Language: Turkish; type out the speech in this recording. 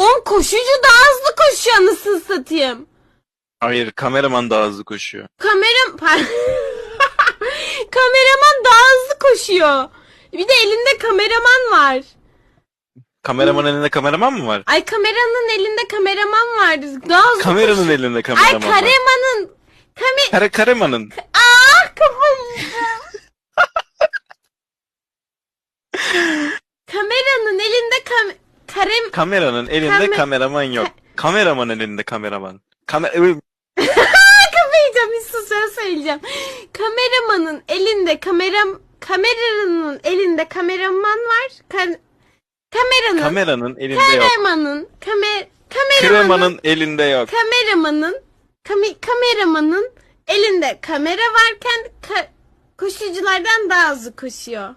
On koşucu daha hızlı koşuyor anasını satayım. Hayır kameraman daha hızlı koşuyor. Kameram... Kameraman daha hızlı koşuyor. Bir de elinde kameraman var. Kameraman elinde kameraman mı var? Ay kameranın elinde kameraman var. Daha hızlı Kameranın koşuyor. elinde Ay kameraman var. karemanın... Kame... Kare karemanın. Ah kafam. Kameranın elinde kam... Karem... Kameranın elinde Kame- kameraman yok. Kameraman elinde kameraman. Kamer Kapayacağım bir sus söyleyeceğim. Kameramanın elinde kameram... Kameranın elinde kameraman var. Ka- kameranın... kameranın elinde yok. Kameramanın... Kamer... Kameramanın... Kremanın elinde yok. Kameramanın... Kami, kameramanın elinde kamera varken ka- koşuculardan daha hızlı koşuyor.